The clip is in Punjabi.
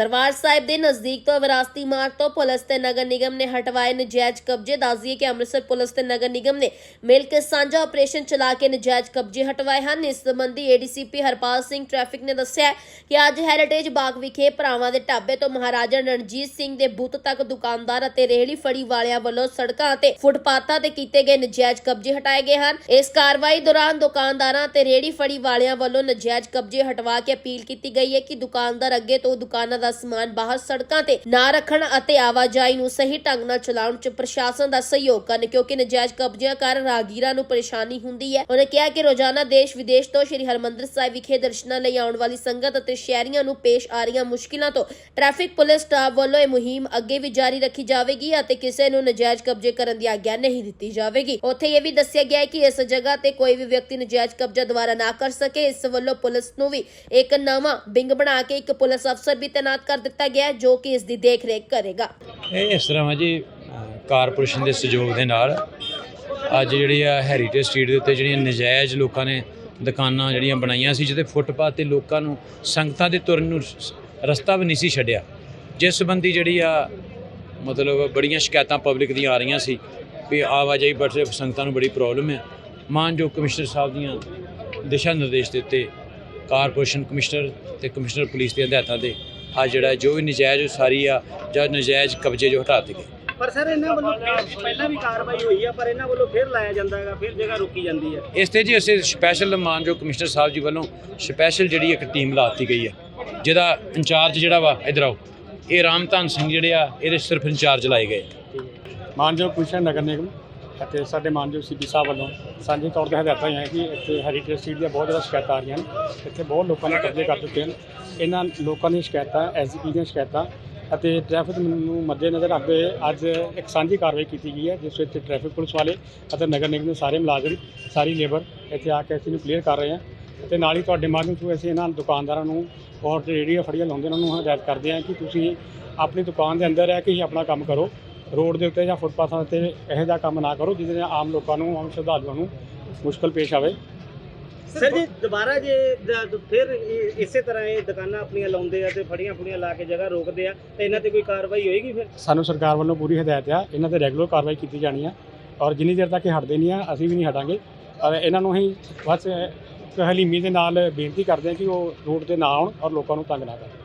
ਦਰਬਾਰ ਸਾਹਿਬ ਦੇ ਨਜ਼ਦੀਕ ਤੋਂ ਵਿਰਾਸਤੀ ਮਾਰਗ ਤੋਂ ਪੁਲਿਸ ਤੇ ਨਗਰ ਨਿਗਮ ਨੇ ਹਟਵਾਏ ਨਜਾਇਜ਼ ਕਬਜ਼ੇ। ਦੱਸਦੀਏ ਕਿ ਅੰਮ੍ਰਿਤਸਰ ਪੁਲਿਸ ਤੇ ਨਗਰ ਨਿਗਮ ਨੇ ਮਿਲ ਕੇ ਸਾਂਝਾ ਆਪਰੇਸ਼ਨ ਚਲਾ ਕੇ ਨਜਾਇਜ਼ ਕਬਜ਼ੇ ਹਟਵਾਏ ਹਨ। ਇਸ ਸੰਬੰਧੀ ਏਡੀਸੀਪੀ ਹਰਪਾਲ ਸਿੰਘ ਟ੍ਰੈਫਿਕ ਨੇ ਦੱਸਿਆ ਕਿ ਅੱਜ ਹੈਰੀਟੇਜ ਬਾਗ ਵਿਖੇ ਭਰਾਵਾਂ ਦੇ ਢਾਬੇ ਤੋਂ ਮਹਾਰਾਜਾ ਰਣਜੀਤ ਸਿੰਘ ਦੇ ਬੁੱਤ ਤੱਕ ਦੁਕਾਨਦਾਰ ਅਤੇ ਰੇਹੜੀ ਫੜੀ ਵਾਲਿਆਂ ਵੱਲੋਂ ਸੜਕਾਂ ਅਤੇ ਫੁੱਟਪਾਥਾਂ ਤੇ ਕੀਤੇ ਗਏ ਨਜਾਇਜ਼ ਕਬਜ਼ੇ ਹਟਾਏ ਗਏ ਹਨ। ਇਸ ਕਾਰਵਾਈ ਦੌਰਾਨ ਦੁਕਾਨਦਾਰਾਂ ਤੇ ਰੇਹੜੀ ਫੜੀ ਵਾਲਿਆਂ ਵੱਲੋਂ ਨਜਾਇਜ਼ ਕਬਜ਼ੇ ਹਟਵਾ ਕੇ ਅਪੀਲ ਕੀਤੀ ਗਈ ਹੈ ਕਿ ਦੁਕਾਨਦਾਰ ਅੱਗੇ ਤੋਂ ਦੁਕਾਨਾਂ ਦਾ ਸਮਾਨ ਬਾਹਰ ਸੜਕਾਂ ਤੇ ਨਾ ਰੱਖਣ ਅਤੇ ਆਵਾਜਾਈ ਨੂੰ ਸਹੀ ਢੰਗ ਨਾਲ ਚਲਾਉਣ 'ਚ ਪ੍ਰਸ਼ਾਸਨ ਦਾ ਸਹਿਯੋਗ ਕਰਨ, ਕਿਉਂਕਿ ਨਜਾਇਜ਼ ਕਬਜ਼ਿਆਂ ਕਾਰਨ ਰਾਹਗੀਰਾਂ ਨੂੰ ਪਰੇਸ਼ਾਨੀ ਹੁੰਦੀ ਹੈ। ਉਹਨੇ ਕਿਹਾ ਕਿ ਰੋਜ਼ਾਨਾ ਦੇਸ਼ ਵਿਦੇਸ਼ ਤੋਂ ਸ੍ਰੀ ਹਰਮੰਦਰ ਸਾਹਿਬ ਵਿਖੇ ਦਰਸ਼ਨਾਂ ਲਈ ਆਉਣ ਵਾਲੀ ਸੰਗਤ ਅਤੇ ਸ਼ਹਿਰੀਆਂ ਨੂੰ ਪੇਸ਼ ਆ ਰਹੀਆਂ ਮੁਸ਼ਕਿਲਾਂ ਤੋਂ ਟ੍ਰੈਫਿਕ ਪੁਲਿਸ ਸਟਾਫ ਵੱਲੋਂ ਇਹ ਮੁਹਿੰਮ ਅੱਗੇ ਵੀ ਜਾਰੀ ਰੱਖੀ ਜਾਵੇਗੀ ਅਤੇ ਕਿਸੇ ਨੂੰ ਨਜਾਇਜ਼ ਕਬਜ਼ੇ ਕਰਨ ਦੀ ਆਗਿਆ ਨਹੀਂ ਦਿੱਤੀ ਜਾਵੇਗੀ। ਉੱਥੇ ਇਹ ਵੀ ਦੱਸਿਆ ਗਿਆ ਹੈ ਕਿ ਇਸ ਜਗ੍ਹਾ ਤੇ ਕੋਈ ਵੀ ਵਿਅਕਤੀ ਨਜਾਇਜ਼ ਕਬਜ਼ਾ ਦੁਬਾਰਾ ਨਾ ਕਰ ਸਕੇ। ਇਸ ਵੱਲੋਂ ਪੁਲਿਸ ਨੂੰ ਵੀ ਇੱਕ ਨਵਾਂ ਬਿੰਗ ਬਣਾ ਕੇ ਇੱਕ ਪੁਲਿਸ ਅਫਸਰ ਵੀ ਤੈਨਾਤ ਤਾਇਨਾਤ ਕਰ ਦਿੱਤਾ ਗਿਆ ਹੈ, ਜੋ ਕਿ ਇਸ ਦੀ ਦੇਖ-ਰੇਖ ਕਰੇਗਾ। ਇਹ ਇਸ ਤਰ੍ਹਾਂ ਹੈ ਜੀ, ਕਾਰਪੋਰੇਸ਼ਨ ਦੇ ਸਹਿਯੋਗ ਦੇ ਨਾਲ ਅੱਜ ਜਿਹੜੀ ਆ ਹੈਰੀਟੇਜ ਸਟਰੀਟ ਦੇ ਉੱਤੇ ਜਿਹੜੀਆਂ ਨਜਾਇਜ਼ ਲੋਕਾਂ ਨੇ ਦੁਕਾਨਾਂ ਜਿਹੜੀਆਂ ਬਣਾਈਆਂ ਸੀ, ਜਿਹਦੇ ਫੁੱਟਪਾਥ ਤੇ ਲੋਕਾਂ ਨੂੰ ਸੰਗਤਾਂ ਦੇ ਤੁਰਨ ਨੂੰ ਰਸਤਾ ਵੀ ਨਹੀਂ ਸੀ ਛੱਡਿਆ। ਜਿਸ ਸੰਬੰਧੀ ਜਿਹੜੀ ਆ ਮਤਲਬ ਬੜੀਆਂ ਸ਼ਿਕਾਇਤਾਂ ਪਬਲਿਕ ਦੀਆਂ ਆ ਰਹੀਆਂ ਸੀ ਵੀ ਆਵਾਜਾਈ ਬੜੇ ਸੰਗਤਾਂ ਨੂੰ ਬੜੀ ਪ੍ਰੋਬਲਮ ਹੈ ਮਾਨਯੋਗ ਕਮਿਸ਼ਨਰ ਸਾਹਿਬ ਦੀਆਂ ਦਿਸ਼ਾ ਨਿਰਦੇਸ਼ ਦਿੱਤੇ ਕਾਰਪੋਰੇਸ਼ਨ ਕਮਿਸ਼ਨਰ ਤੇ ਕਮਿਸ਼ਨਰ ਪੁਲਿਸ ਦੀਆਂ ਹਦਾਇਤਾਂ ਦੇ ਆ ਜਿਹੜਾ ਜੋ ਵੀ ਨਜਾਇਜ਼ ਉਸਾਰੀ ਆ ਜਾਂ ਨਜਾਇਜ਼ ਕਬਜ਼ੇ ਜੋ ਹਟਾ ਦਿੱਤੇ ਗਏ। ਪਰ ਸਰ ਇਹਨਾਂ ਵੱਲੋਂ ਪਹਿਲਾਂ ਵੀ ਕਾਰਵਾਈ ਹੋਈ ਆ ਪਰ ਇਹਨਾਂ ਵੱਲੋਂ ਫਿਰ ਲਾਇਆ ਜਾਂਦਾ ਹੈਗਾ ਫਿਰ ਜਗ੍ਹਾ ਰੋਕੀ ਜਾਂਦੀ ਹੈ। ਇਸ ਤੇ ਜੀ ਅਸੀਂ ਸਪੈਸ਼ਲ ਮਾਨਯੋਗ ਕਮਿਸ਼ਨਰ ਸਾਹਿਬ ਜੀ ਵੱਲੋਂ ਸਪੈਸ਼ਲ ਜਿਹੜੀ ਇੱਕ ਟੀਮ ਲਾਤੀ ਗਈ ਹੈ ਜਿਹਦਾ ਇੰਚਾਰਜ ਜਿਹੜਾ ਵਾ ਇਧਰ ਆਓ। ਇਹ ਰਾਮਧਨ ਸਿੰਘ ਜਿਹੜੇ ਆ ਇਹਦੇ ਸਿਰਫ ਇੰਚਾਰਜ ਲਾਏ ਗਏ। ਮਾਨਯੋਗ ਕਮਿਸ਼ਨ ਨਗਰ ਨਿਗਮ। ਅਤੇ ਸਾਡੇ ਮਾਨਯੋਗ ਸੀਪੀ ਸਾਹਿਬ ਵੱਲੋਂ ਸਾਂਝੇ ਤੌਰ ਤੇ ਹਦਾਇਤਾਂ ਹੋਈਆਂ ਕਿ ਇੱਥੇ ਹੈਰੀਟੇਜ ਸੀਟ ਦੀਆਂ ਬਹੁਤ ਜ਼ਿਆਦਾ ਸ਼ਿਕਾਇਤਾਂ ਆ ਰਹੀਆਂ ਹਨ ਇੱਥੇ ਬਹੁਤ ਲੋਕਾਂ ਨੇ ਕਬਜ਼ੇ ਕਰ ਦਿੱਤੇ ਹਨ ਇਹਨਾਂ ਲੋਕਾਂ ਦੀਆਂ ਸ਼ਿਕਾਇਤਾਂ ਐਸਜੀਪੀ ਦੀਆਂ ਸ਼ਿਕਾਇਤਾਂ ਅਤੇ ਟ੍ਰੈਫਿਕ ਨੂੰ ਮੱਦੇਨਜ਼ਰ ਰੱਖਦੇ ਹੋਏ ਅੱਜ ਇੱਕ ਸਾਂਝੀ ਕਾਰਵਾਈ ਕੀਤੀ ਗਈ ਹੈ, ਜਿਸ ਵਿੱਚ ਟ੍ਰੈਫਿਕ ਪੁਲਿਸ ਵਾਲੇ ਅਤੇ ਨਗਰ ਨਿਗਮ ਦੇ ਸਾਰੇ ਮੁਲਾਜ਼ਮ, ਸਾਰੀ ਲੇਬਰ ਇੱਥੇ ਆ ਕੇ ਅਸੀਂ ਨੂੰ ਕਲੀਅਰ ਕਰ ਰਹੇ ਹਾਂ ਤੇ ਨਾਲ ਹੀ ਤੁਹਾਡੇ ਮਾਧਿਅਮ ਤੋਂ ਅਸੀਂ ਇਹਨਾਂ ਦੁਕਾਨਦਾਰਾਂ ਨੂੰ ਔਰ ਰੇਹੜੀਆਂ ਫੜੀਆਂ ਲਾਉਂਦੇ ਉਹਨਾਂ ਨੂੰ ਹਦਾਇਤ ਕਰਦੇ ਹਾਂ ਕਿ ਤੁਸੀਂ ਆਪਣੀ ਦੁਕਾਨ ਦੇ ਅੰਦਰ ਰਹਿ ਕੇ ਹੀ ਆਪਣਾ ਕੰਮ ਕਰੋ। ਰੋਡ ਦੇ ਉੱਤੇ ਜਾਂ ਫੁੱਟਪਾਥਾਂ ਤੇ ਇਹੋ ਜਿਹਾ ਕੰਮ ਨਾ ਕਰੋ ਜਿਹਦੇ ਨਾਲ ਆਮ ਲੋਕਾਂ ਨੂੰ ਆਮ ਸ਼ਰਧਾਲੂਆਂ ਨੂੰ ਮੁਸ਼ਕਲ ਪੇਸ਼ ਆਵੇ। ਸਰ ਜੀ ਦੁਬਾਰਾ ਜੇ ਦ- ਫਿਰ ਇਸੇ ਤਰ੍ਹਾਂ ਇਹ ਦੁਕਾਨਾਂ ਆਪਣੀਆਂ ਲਾਉਂਦੇ ਆ ਤੇ ਫੜੀਆਂ ਫੁੜੀਆਂ ਲਾ ਕੇ ਜਗ੍ਹਾ ਰੋਕਦੇ ਆ ਤੇ ਇਹਨਾਂ ਤੇ ਕੋਈ ਕਾਰਵਾਈ ਹੋਏਗੀ ਫਿਰ? ਸਾਨੂੰ ਸਰਕਾਰ ਵੱਲੋਂ ਪੂਰੀ ਹਦਾਇਤ ਆ ਇਹਨਾਂ ਤੇ ਰੈਗੂਲਰ ਕਾਰਵਾਈ ਕੀਤੀ ਜਾਣੀ ਆ ਔਰ ਜਿੰਨੀ ਦੇਰ ਤੱਕ ਇਹ ਹਟਦੇ ਨਹੀਂ ਆ ਅਸੀਂ ਵੀ ਨਹੀਂ ਹਟਾਂਗੇ। ਔਰ ਇਹਨਾਂ ਨੂੰ ਅਸੀਂ ਬਸ ਇੱਕ ਹਲੀਮੀ ਦੇ ਨਾਲ ਬੇਨਤੀ ਕਰਦੇ ਹਾਂ ਕਿ ਉਹ ਰੋਡ ਤੇ ਨਾ ਆਉਣ ਔਰ ਲੋਕਾਂ ਨੂੰ ਤੰਗ ਨਾ ਕਰਨ।